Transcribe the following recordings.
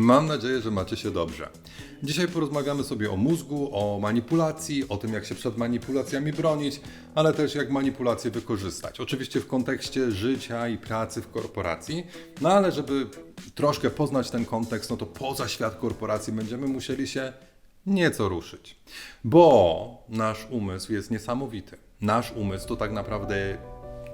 Mam nadzieję, że macie się dobrze. Dzisiaj porozmawiamy sobie o mózgu, o manipulacji, o tym, jak się przed manipulacjami bronić, ale też jak manipulacje wykorzystać. Oczywiście w kontekście życia i pracy w korporacji, no ale żeby troszkę poznać ten kontekst, no to poza świat korporacji będziemy musieli się nieco ruszyć. Bo nasz umysł jest niesamowity. Nasz umysł to tak naprawdę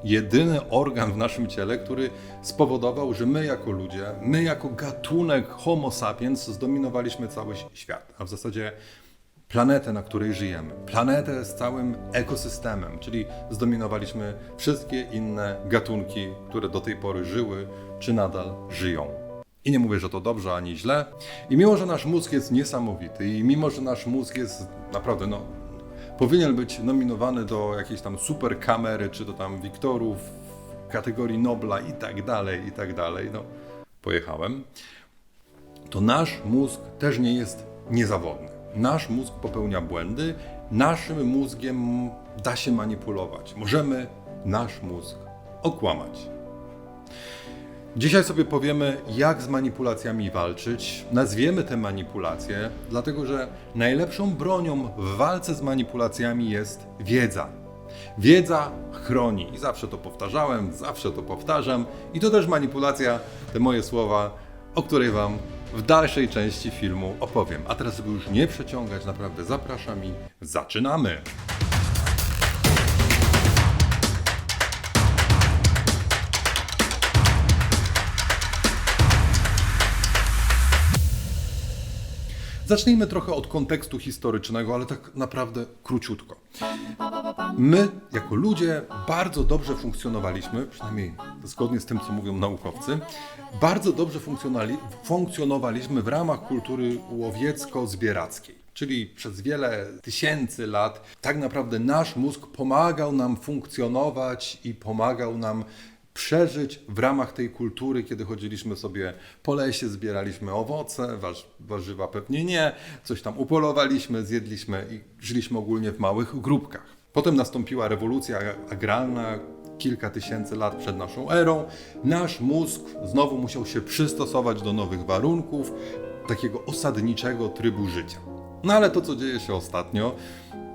jedyny organ w naszym ciele, który spowodował, że my jako ludzie, my jako gatunek Homo sapiens zdominowaliśmy cały świat, a w zasadzie planetę, na której żyjemy. Planetę z całym ekosystemem, czyli zdominowaliśmy wszystkie inne gatunki, które do tej pory żyły, czy nadal żyją. I nie mówię, że to dobrze ani źle. I mimo, że nasz mózg jest niesamowity i mimo, że nasz mózg jest naprawdę, no, powinien być nominowany do jakiejś tam super kamery, czy do tam Wiktorów, kategorii Nobla i tak dalej, i tak dalej, no, pojechałem, to nasz mózg też nie jest niezawodny. Nasz mózg popełnia błędy, naszym mózgiem da się manipulować. Możemy nasz mózg okłamać. Dzisiaj sobie powiemy, jak z manipulacjami walczyć. Nazwiemy te manipulacje, dlatego że najlepszą bronią w walce z manipulacjami jest wiedza. Wiedza chroni. I zawsze to powtarzałem, zawsze to powtarzam. I to też manipulacja, te moje słowa, o której Wam w dalszej części filmu opowiem. A teraz, żeby już nie przeciągać, naprawdę zapraszam i zaczynamy. Zacznijmy trochę od kontekstu historycznego, ale tak naprawdę króciutko. My, jako ludzie, bardzo dobrze funkcjonowaliśmy, przynajmniej zgodnie z tym, co mówią naukowcy, bardzo dobrze funkcjonowaliśmy w ramach kultury łowiecko-zbierackiej. Czyli przez wiele tysięcy lat tak naprawdę nasz mózg pomagał nam funkcjonować i pomagał nam przeżyć w ramach tej kultury, kiedy chodziliśmy sobie po lesie, zbieraliśmy owoce, warz, warzywa pewnie nie, coś tam upolowaliśmy, zjedliśmy i żyliśmy ogólnie w małych grupkach. Potem nastąpiła rewolucja agrarna, kilka tysięcy lat przed naszą erą. Nasz mózg znowu musiał się przystosować do nowych warunków, takiego osadniczego trybu życia. No ale to, co dzieje się ostatnio,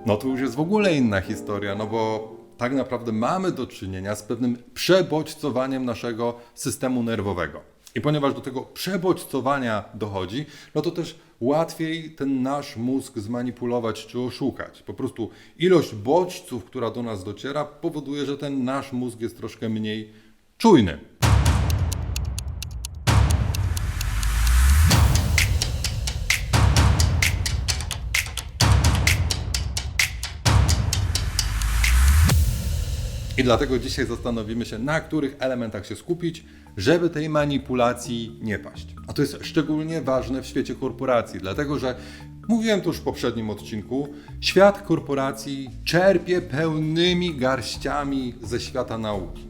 no to już jest w ogóle inna historia, no bo tak naprawdę mamy do czynienia z pewnym przebodźcowaniem naszego systemu nerwowego. I ponieważ do tego przebodźcowania dochodzi, no to też łatwiej ten nasz mózg zmanipulować czy oszukać. Po prostu ilość bodźców, która do nas dociera, powoduje, że ten nasz mózg jest troszkę mniej czujny. I dlatego dzisiaj zastanowimy się, na których elementach się skupić, żeby tej manipulacji nie paść. A to jest szczególnie ważne w świecie korporacji, dlatego że mówiłem już w poprzednim odcinku, świat korporacji czerpie pełnymi garściami ze świata nauki.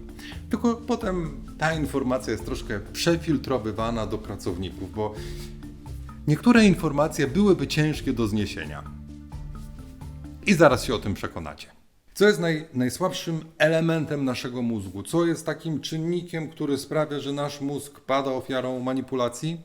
Tylko potem ta informacja jest troszkę przefiltrowywana do pracowników, bo niektóre informacje byłyby ciężkie do zniesienia. I zaraz się o tym przekonacie. Co jest naj, najsłabszym elementem naszego mózgu? Co jest takim czynnikiem, który sprawia, że nasz mózg pada ofiarą manipulacji?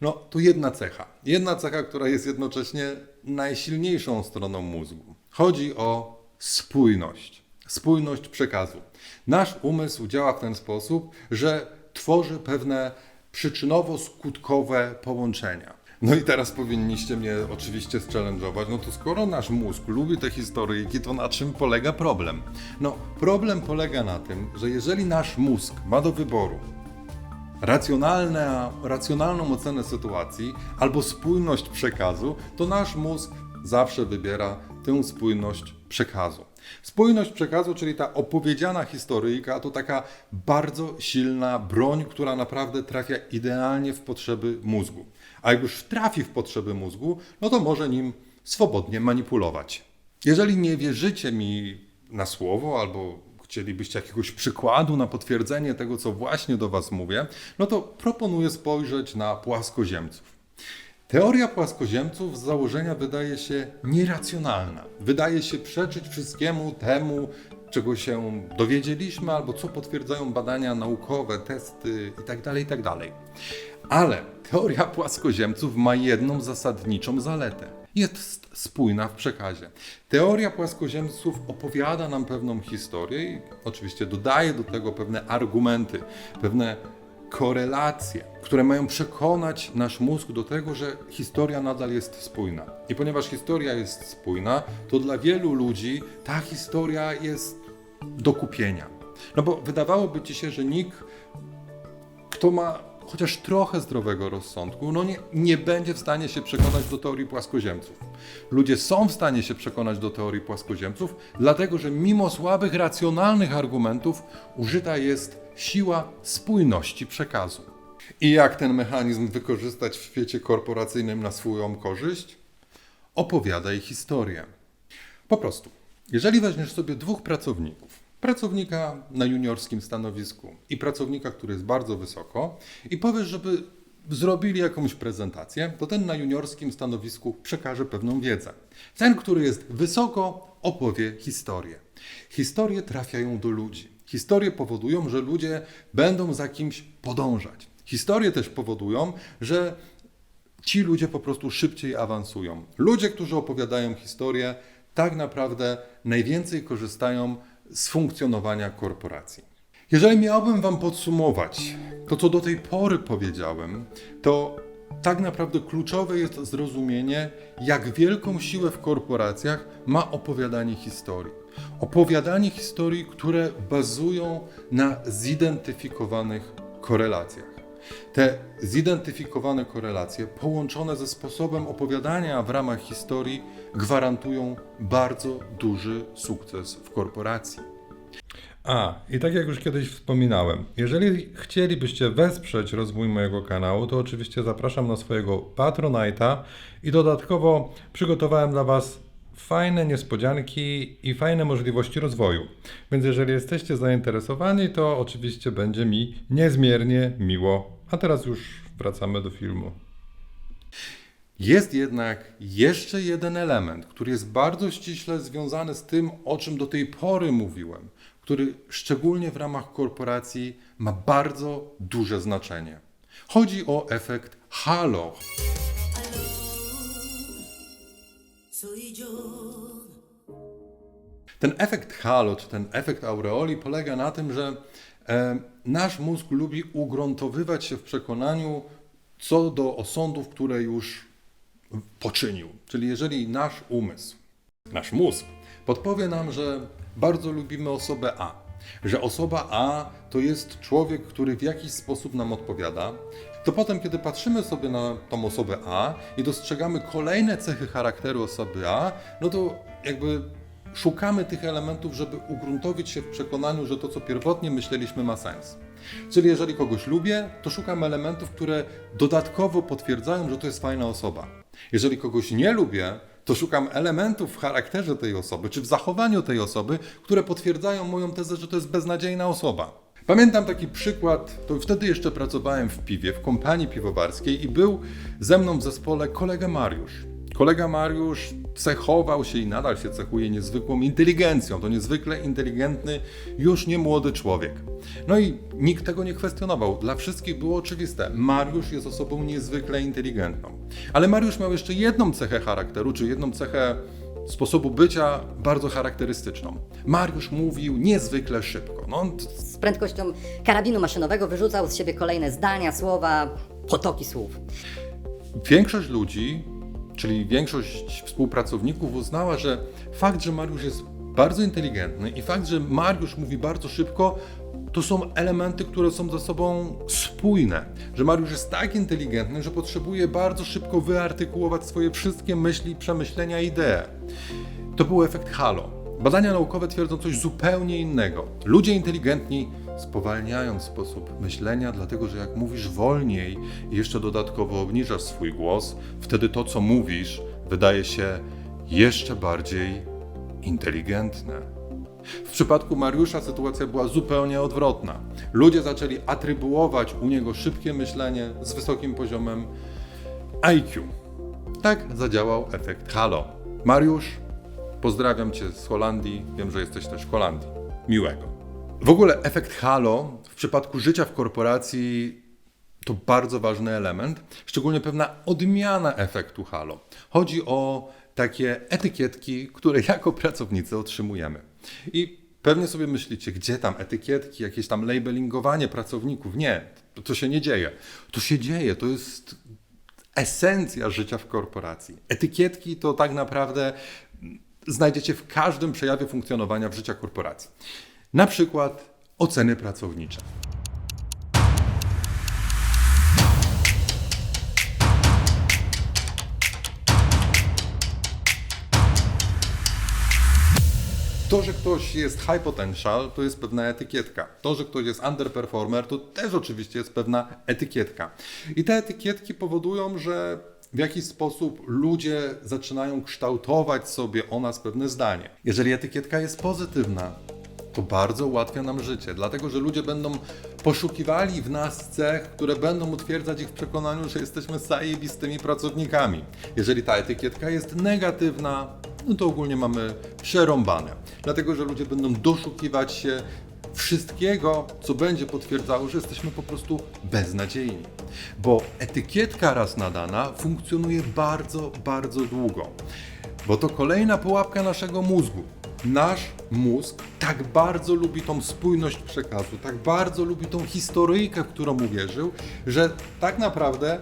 No, to jedna cecha. Jedna cecha, która jest jednocześnie najsilniejszą stroną mózgu. Chodzi o spójność. Spójność przekazu. Nasz umysł działa w ten sposób, że tworzy pewne przyczynowo-skutkowe połączenia. No i teraz powinniście mnie oczywiście challenge'ować, no to skoro nasz mózg lubi te historyjki, to na czym polega problem? No, problem polega na tym, że jeżeli nasz mózg ma do wyboru racjonalne, racjonalną ocenę sytuacji albo spójność przekazu, to nasz mózg zawsze wybiera tę spójność przekazu. Spójność przekazu, czyli ta opowiedziana historyjka, to taka bardzo silna broń, która naprawdę trafia idealnie w potrzeby mózgu. A jak już trafi w potrzeby mózgu, no to może nim swobodnie manipulować. Jeżeli nie wierzycie mi na słowo albo chcielibyście jakiegoś przykładu na potwierdzenie tego, co właśnie do Was mówię, no to proponuję spojrzeć na płaskoziemców. Teoria płaskoziemców z założenia wydaje się nieracjonalna. Wydaje się przeczyć wszystkiemu temu, czego się dowiedzieliśmy, albo co potwierdzają badania naukowe, testy itd., itd. Ale teoria płaskoziemców ma jedną zasadniczą zaletę. Jest spójna w przekazie. Teoria płaskoziemców opowiada nam pewną historię i oczywiście dodaje do tego pewne argumenty, pewne korelacje, które mają przekonać nasz mózg do tego, że historia nadal jest spójna. I ponieważ historia jest spójna, to dla wielu ludzi ta historia jest do kupienia. No bo wydawałoby ci się, że nikt, kto ma chociaż trochę zdrowego rozsądku, no nie, nie będzie w stanie się przekonać do teorii płaskoziemców. Ludzie są w stanie się przekonać do teorii płaskoziemców, dlatego że mimo słabych, racjonalnych argumentów użyta jest siła spójności przekazu. I jak ten mechanizm wykorzystać w świecie korporacyjnym na swoją korzyść? Opowiadaj historię. Po prostu, jeżeli weźmiesz sobie dwóch pracowników, pracownika na juniorskim stanowisku i pracownika, który jest bardzo wysoko, i powiesz, żeby zrobili jakąś prezentację, to ten na juniorskim stanowisku przekaże pewną wiedzę. Ten, który jest wysoko, opowie historię. Historie trafiają do ludzi. Historie powodują, że ludzie będą za kimś podążać. Historie też powodują, że ci ludzie po prostu szybciej awansują. Ludzie, którzy opowiadają historię, tak naprawdę najwięcej korzystają z funkcjonowania korporacji. Jeżeli miałbym Wam podsumować to, co do tej pory powiedziałem, to tak naprawdę kluczowe jest zrozumienie, jak wielką siłę w korporacjach ma opowiadanie historii. Opowiadanie historii, które bazują na zidentyfikowanych korelacjach. Te zidentyfikowane korelacje, połączone ze sposobem opowiadania w ramach historii, gwarantują bardzo duży sukces w korporacji. A, i tak jak już kiedyś wspominałem, jeżeli chcielibyście wesprzeć rozwój mojego kanału, to oczywiście zapraszam na swojego Patronite'a i dodatkowo przygotowałem dla Was fajne niespodzianki i fajne możliwości rozwoju. Więc jeżeli jesteście zainteresowani, to oczywiście będzie mi niezmiernie miło. A teraz już wracamy do filmu. Jest jednak jeszcze jeden element, który jest bardzo ściśle związany z tym, o czym do tej pory mówiłem, który szczególnie w ramach korporacji ma bardzo duże znaczenie. Chodzi o efekt halo. Ten efekt halo, czy ten efekt aureoli polega na tym, że e, nasz mózg lubi ugruntowywać się w przekonaniu co do osądów, które już poczynił. Czyli jeżeli nasz umysł, nasz mózg podpowie nam, że bardzo lubimy osobę A, że osoba A to jest człowiek, który w jakiś sposób nam odpowiada, to potem, kiedy patrzymy sobie na tą osobę A i dostrzegamy kolejne cechy charakteru osoby A, no to jakby szukamy tych elementów, żeby ugruntowić się w przekonaniu, że to, co pierwotnie myśleliśmy, ma sens. Czyli jeżeli kogoś lubię, to szukam elementów, które dodatkowo potwierdzają, że to jest fajna osoba. Jeżeli kogoś nie lubię, to szukam elementów w charakterze tej osoby, czy w zachowaniu tej osoby, które potwierdzają moją tezę, że to jest beznadziejna osoba. Pamiętam taki przykład, to wtedy jeszcze pracowałem w piwie, w kompanii piwowarskiej i był ze mną w zespole kolega Mariusz. Kolega Mariusz cechował się i nadal się cechuje niezwykłą inteligencją. To niezwykle inteligentny, już nie młody człowiek. No i nikt tego nie kwestionował. Dla wszystkich było oczywiste. Mariusz jest osobą niezwykle inteligentną. Ale Mariusz miał jeszcze jedną cechę charakteru, czy jedną cechę sposobu bycia bardzo charakterystyczną. Mariusz mówił niezwykle szybko. No, on Z prędkością karabinu maszynowego wyrzucał z siebie kolejne zdania, słowa, potoki słów. Większość ludzi, czyli większość współpracowników uznała, że fakt, że Mariusz jest bardzo inteligentny i fakt, że Mariusz mówi bardzo szybko, to są elementy, które są ze sobą spójne. Że Mariusz jest tak inteligentny, że potrzebuje bardzo szybko wyartykułować swoje wszystkie myśli, przemyślenia, idee. To był efekt halo. Badania naukowe twierdzą coś zupełnie innego. Ludzie inteligentni spowalniają sposób myślenia, dlatego że jak mówisz wolniej i jeszcze dodatkowo obniżasz swój głos, wtedy to, co mówisz, wydaje się jeszcze bardziej inteligentne. W przypadku Mariusza sytuacja była zupełnie odwrotna. Ludzie zaczęli atrybuować u niego szybkie myślenie z wysokim poziomem IQ. Tak zadziałał efekt halo. Mariusz Pozdrawiam Cię z Holandii. Wiem, że jesteś też w Holandii. Miłego. W ogóle efekt halo w przypadku życia w korporacji to bardzo ważny element, szczególnie pewna odmiana efektu halo. Chodzi o takie etykietki, które jako pracownicy otrzymujemy. I pewnie sobie myślicie, gdzie tam etykietki, jakieś tam labelingowanie pracowników. Nie, to, to się nie dzieje. To się dzieje, to jest esencja życia w korporacji. Etykietki to tak naprawdę znajdziecie w każdym przejawie funkcjonowania w życia korporacji. Na przykład oceny pracownicze. To, że ktoś jest high potential, to jest pewna etykietka. To, że ktoś jest underperformer, to też oczywiście jest pewna etykietka. I te etykietki powodują, że w jakiś sposób ludzie zaczynają kształtować sobie o nas pewne zdanie. Jeżeli etykietka jest pozytywna, to bardzo ułatwia nam życie, dlatego że ludzie będą poszukiwali w nas cech, które będą utwierdzać ich w przekonaniu, że jesteśmy zajebistymi pracownikami. Jeżeli ta etykietka jest negatywna, no to ogólnie mamy przerąbane, dlatego że ludzie będą doszukiwać się wszystkiego, co będzie potwierdzało, że jesteśmy po prostu beznadziejni. Bo etykietka raz nadana funkcjonuje bardzo, bardzo długo. Bo to kolejna pułapka naszego mózgu. Nasz mózg tak bardzo lubi tą spójność przekazu, tak bardzo lubi tą historyjkę, w którą uwierzył, że tak naprawdę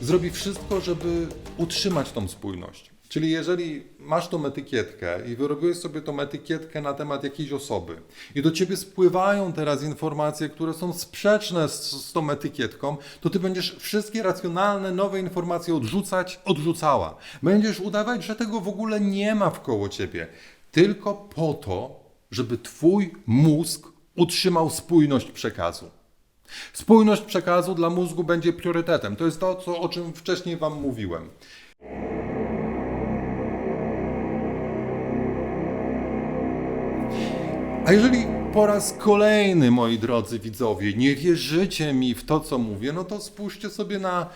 zrobi wszystko, żeby utrzymać tą spójność. Czyli jeżeli masz tą etykietkę i wyrobiłeś sobie tą etykietkę na temat jakiejś osoby i do ciebie spływają teraz informacje, które są sprzeczne z, z tą etykietką, to ty będziesz wszystkie racjonalne, nowe informacje odrzucać, odrzucała. Będziesz udawać, że tego w ogóle nie ma wkoło ciebie. Tylko po to, żeby twój mózg utrzymał spójność przekazu. Spójność przekazu dla mózgu będzie priorytetem. To jest to, co, o czym wcześniej Wam mówiłem. A jeżeli po raz kolejny, moi drodzy widzowie, nie wierzycie mi w to, co mówię, no to spójrzcie sobie na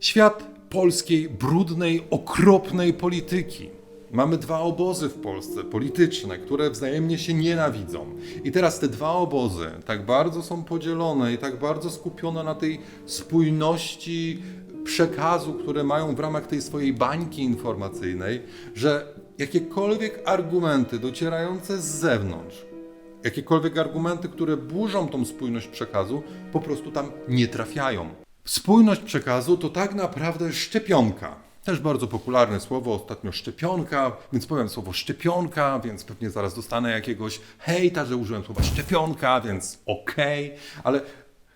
świat polskiej brudnej, okropnej polityki. Mamy dwa obozy w Polsce polityczne, które wzajemnie się nienawidzą. I teraz te dwa obozy tak bardzo są podzielone i tak bardzo skupione na tej spójności przekazu, które mają w ramach tej swojej bańki informacyjnej, że jakiekolwiek argumenty docierające z zewnątrz, jakiekolwiek argumenty, które burzą tą spójność przekazu, po prostu tam nie trafiają. Spójność przekazu to tak naprawdę szczepionka. Też bardzo popularne słowo ostatnio szczepionka, więc powiem słowo szczepionka, więc pewnie zaraz dostanę jakiegoś hejta, że użyłem słowa szczepionka, więc okej, ale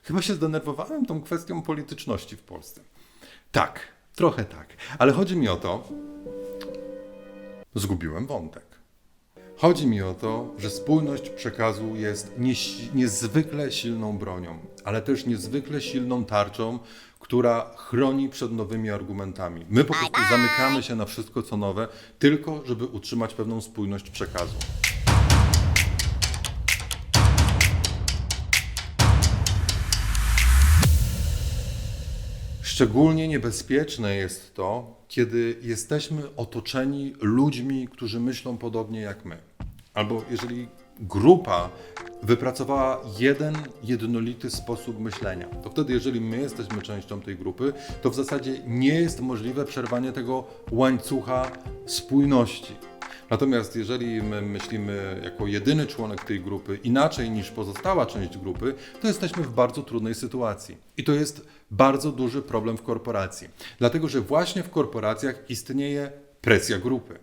chyba się zdenerwowałem tą kwestią polityczności w Polsce. Tak, trochę tak, ale chodzi mi o to, zgubiłem wątek. Chodzi mi o to, że spójność przekazu jest niezwykle silną bronią, ale też niezwykle silną tarczą, która chroni przed nowymi argumentami. My po prostu zamykamy się na wszystko co nowe, tylko żeby utrzymać pewną spójność przekazu. Szczególnie niebezpieczne jest to, kiedy jesteśmy otoczeni ludźmi, którzy myślą podobnie jak my. Albo jeżeli grupa wypracowała jeden jednolity sposób myślenia, to wtedy, jeżeli my jesteśmy częścią tej grupy, to w zasadzie nie jest możliwe przerwanie tego łańcucha spójności. Natomiast jeżeli my myślimy jako jedyny członek tej grupy inaczej niż pozostała część grupy, to jesteśmy w bardzo trudnej sytuacji. I to jest bardzo duży problem w korporacji. Dlatego, że właśnie w korporacjach istnieje presja grupy.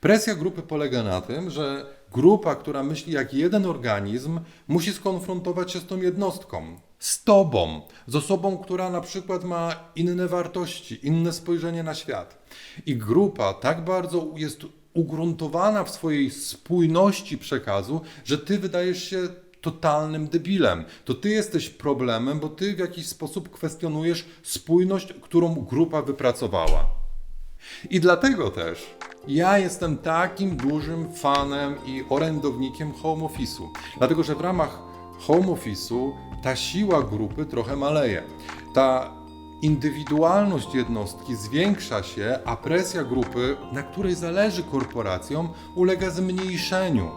Presja grupy polega na tym, że grupa, która myśli jak jeden organizm, musi skonfrontować się z tą jednostką. Z tobą, z osobą, która na przykład ma inne wartości, inne spojrzenie na świat. I grupa tak bardzo jest ugruntowana w swojej spójności przekazu, że ty wydajesz się totalnym debilem. To ty jesteś problemem, bo ty w jakiś sposób kwestionujesz spójność, którą grupa wypracowała. I dlatego też ja jestem takim dużym fanem i orędownikiem home office'u. Dlatego, że w ramach home office'u ta siła grupy trochę maleje. Ta indywidualność jednostki zwiększa się, a presja grupy, na której zależy korporacjom, ulega zmniejszeniu.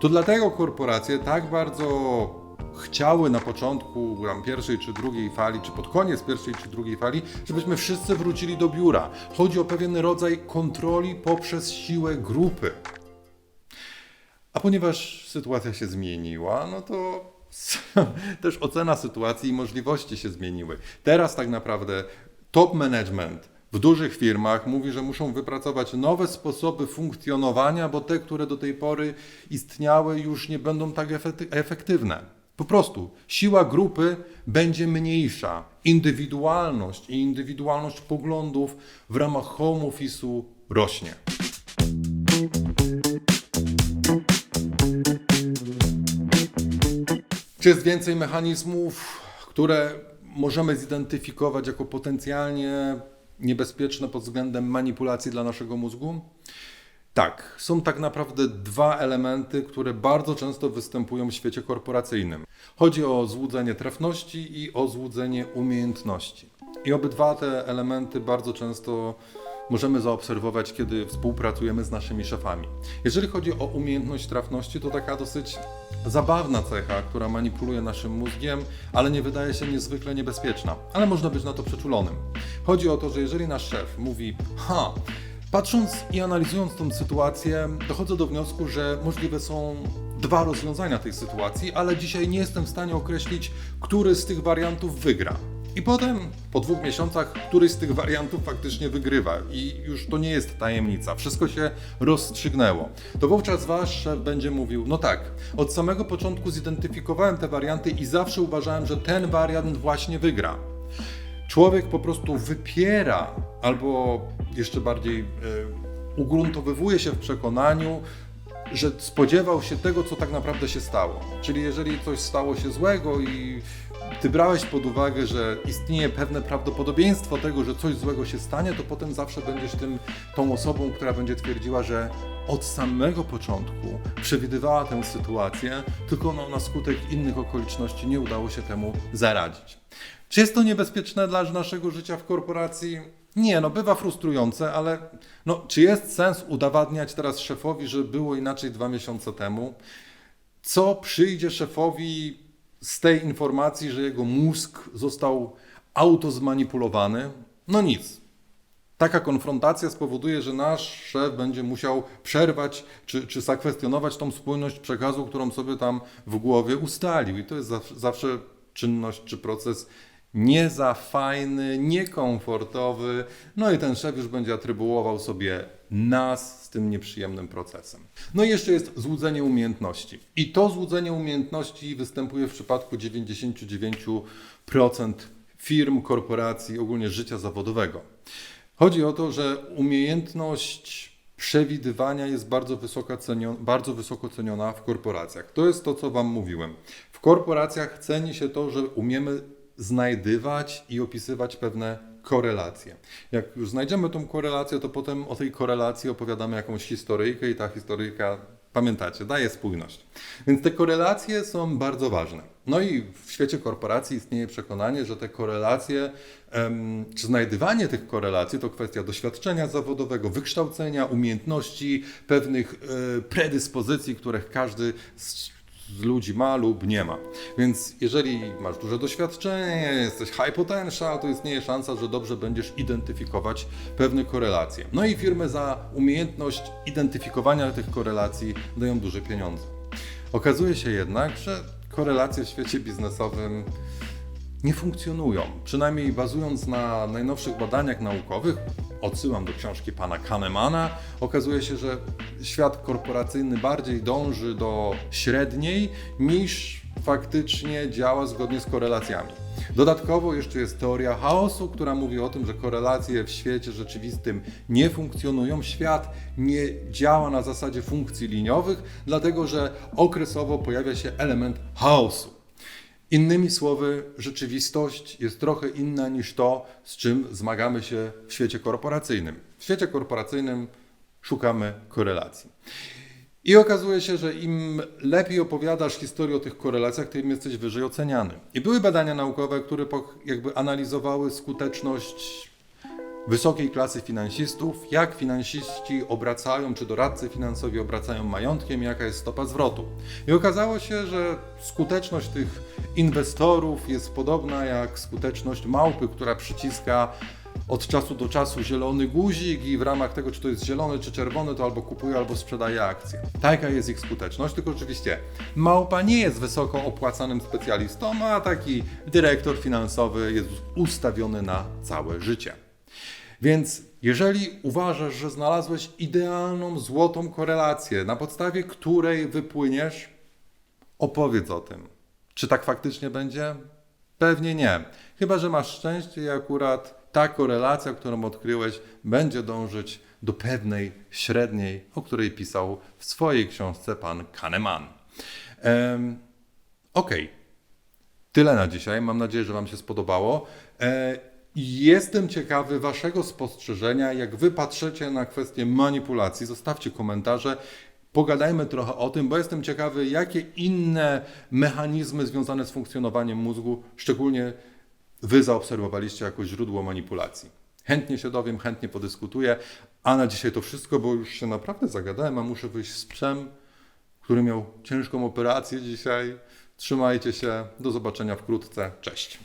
To dlatego korporacje tak bardzo chciały na początku tam, pierwszej czy drugiej fali, czy pod koniec pierwszej czy drugiej fali, żebyśmy wszyscy wrócili do biura. Chodzi o pewien rodzaj kontroli poprzez siłę grupy. A ponieważ sytuacja się zmieniła, no to też ocena sytuacji i możliwości się zmieniły. Teraz tak naprawdę top management w dużych firmach mówi, że muszą wypracować nowe sposoby funkcjonowania, bo te, które do tej pory istniały, już nie będą tak efekty- efektywne. Po prostu siła grupy będzie mniejsza. Indywidualność i indywidualność poglądów w ramach home office'u rośnie. Czy jest więcej mechanizmów, które możemy zidentyfikować jako potencjalnie niebezpieczne pod względem manipulacji dla naszego mózgu? Tak, są tak naprawdę dwa elementy, które bardzo często występują w świecie korporacyjnym. Chodzi o złudzenie trafności i o złudzenie umiejętności. I obydwa te elementy bardzo często możemy zaobserwować, kiedy współpracujemy z naszymi szefami. Jeżeli chodzi o umiejętność trafności, to taka dosyć zabawna cecha, która manipuluje naszym mózgiem, ale nie wydaje się niezwykle niebezpieczna. Ale można być na to przeczulonym. Chodzi o to, że jeżeli nasz szef mówi, ha, Patrząc i analizując tą sytuację, dochodzę do wniosku, że możliwe są dwa rozwiązania tej sytuacji, ale dzisiaj nie jestem w stanie określić, który z tych wariantów wygra. I potem, po dwóch miesiącach, któryś z tych wariantów faktycznie wygrywa i już to nie jest tajemnica, wszystko się rozstrzygnęło. To wówczas wasz szef będzie mówił: No tak, od samego początku zidentyfikowałem te warianty i zawsze uważałem, że ten wariant właśnie wygra. Człowiek po prostu wypiera, albo jeszcze bardziej e, ugruntowywuje się w przekonaniu, że spodziewał się tego, co tak naprawdę się stało. Czyli jeżeli coś stało się złego i ty brałeś pod uwagę, że istnieje pewne prawdopodobieństwo tego, że coś złego się stanie, to potem zawsze będziesz tym, tą osobą, która będzie twierdziła, że od samego początku przewidywała tę sytuację, tylko no, na skutek innych okoliczności nie udało się temu zaradzić. Czy jest to niebezpieczne dla naszego życia w korporacji? Nie, no bywa frustrujące, ale no, czy jest sens udowadniać teraz szefowi, że było inaczej dwa miesiące temu? Co przyjdzie szefowi z tej informacji, że jego mózg został autozmanipulowany? No nic. Taka konfrontacja spowoduje, że nasz szef będzie musiał przerwać czy, czy zakwestionować tą spójność przekazu, którą sobie tam w głowie ustalił. I to jest zawsze czynność czy proces nie za fajny, niekomfortowy. No i ten szef już będzie atrybuował sobie nas z tym nieprzyjemnym procesem. No i jeszcze jest złudzenie umiejętności. I to złudzenie umiejętności występuje w przypadku 99% firm, korporacji, ogólnie życia zawodowego. Chodzi o to, że umiejętność przewidywania jest bardzo ceniona, bardzo wysoko ceniona w korporacjach. To jest to, co Wam mówiłem. W korporacjach ceni się to, że umiemy znajdywać i opisywać pewne korelacje. Jak już znajdziemy tą korelację, to potem o tej korelacji opowiadamy jakąś historyjkę i ta historyjka, pamiętacie, daje spójność. Więc te korelacje są bardzo ważne. No i w świecie korporacji istnieje przekonanie, że te korelacje, czy znajdywanie tych korelacji to kwestia doświadczenia zawodowego, wykształcenia, umiejętności, pewnych e, predyspozycji, których każdy z z ludzi ma lub nie ma. Więc jeżeli masz duże doświadczenie, jesteś high potential, to istnieje szansa, że dobrze będziesz identyfikować pewne korelacje. No i firmy za umiejętność identyfikowania tych korelacji dają duże pieniądze. Okazuje się jednak, że korelacje w świecie biznesowym nie funkcjonują. Przynajmniej bazując na najnowszych badaniach naukowych, odsyłam do książki pana Kahnemana, okazuje się, że świat korporacyjny bardziej dąży do średniej niż faktycznie działa zgodnie z korelacjami. Dodatkowo jeszcze jest teoria chaosu, która mówi o tym, że korelacje w świecie rzeczywistym nie funkcjonują. Świat nie działa na zasadzie funkcji liniowych, dlatego że okresowo pojawia się element chaosu. Innymi słowy, rzeczywistość jest trochę inna niż to, z czym zmagamy się w świecie korporacyjnym. W świecie korporacyjnym szukamy korelacji. I okazuje się, że im lepiej opowiadasz historię o tych korelacjach, tym jesteś wyżej oceniany. I były badania naukowe, które jakby analizowały skuteczność wysokiej klasy finansistów, jak finansiści obracają, czy doradcy finansowi obracają majątkiem, jaka jest stopa zwrotu. I okazało się, że skuteczność tych inwestorów jest podobna jak skuteczność małpy, która przyciska od czasu do czasu zielony guzik i w ramach tego, czy to jest zielony, czy czerwony, to albo kupuje, albo sprzedaje akcje. Taka jest ich skuteczność, tylko oczywiście małpa nie jest wysoko opłacanym specjalistą, a taki dyrektor finansowy jest ustawiony na całe życie. Więc jeżeli uważasz, że znalazłeś idealną, złotą korelację, na podstawie której wypłyniesz, opowiedz o tym. Czy tak faktycznie będzie? Pewnie nie. Chyba, że masz szczęście i akurat ta korelacja, którą odkryłeś, będzie dążyć do pewnej średniej, o której pisał w swojej książce pan Kahneman. Em, Okej. Tyle na dzisiaj. Mam nadzieję, że Wam się spodobało. E, i Jestem ciekawy Waszego spostrzeżenia, jak Wy patrzycie na kwestię manipulacji. Zostawcie komentarze. Pogadajmy trochę o tym, bo jestem ciekawy, jakie inne mechanizmy związane z funkcjonowaniem mózgu, szczególnie Wy zaobserwowaliście jako źródło manipulacji. Chętnie się dowiem, chętnie podyskutuję. A na dzisiaj to wszystko, bo już się naprawdę zagadałem, a muszę wyjść z psem, który miał ciężką operację dzisiaj. Trzymajcie się, do zobaczenia wkrótce. Cześć.